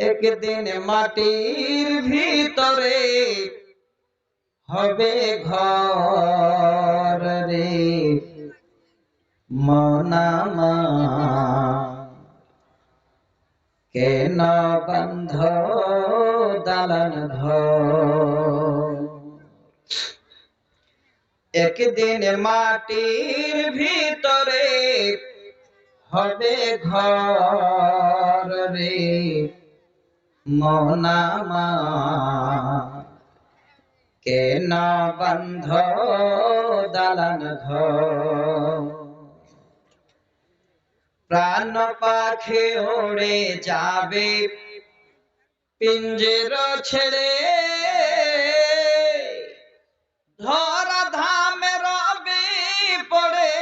একদিন মাটির ভিতরে হবে ঘর রে। মনামা কেন বন্ধ দালান ঘর? একদিন মাটির ভিতরে হবে ঘর রে। মনামা। কেন বন্ধ দালান ঘর? প্রাণ পাখি ওড়ে যাবে, পিঞ্জের ছেড়ে। ধরা ধামে রবে পড়ে,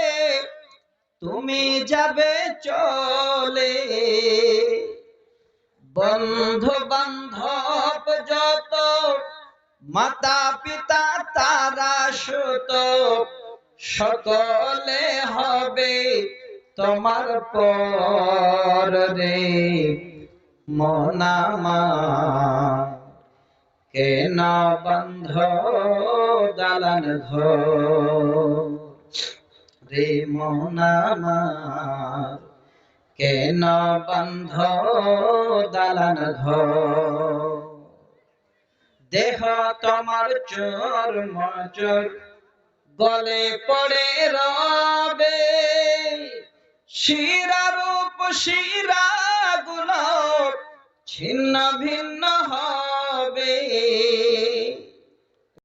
তুমি যাবে চলে। বন্ধু বান্ধব যত মাতা পিতা তারা সুত, সকলে হবে তোমার পর রে মনামা কেন বন্ধ দালান রে মনামা কেন বন্ধ দালান ঘর? দেহ তোমার চোর মচর, গলে পড়ে রবে। শিরা রূপ, শিরা গুলো ছিন্ন ভিন্ন হবে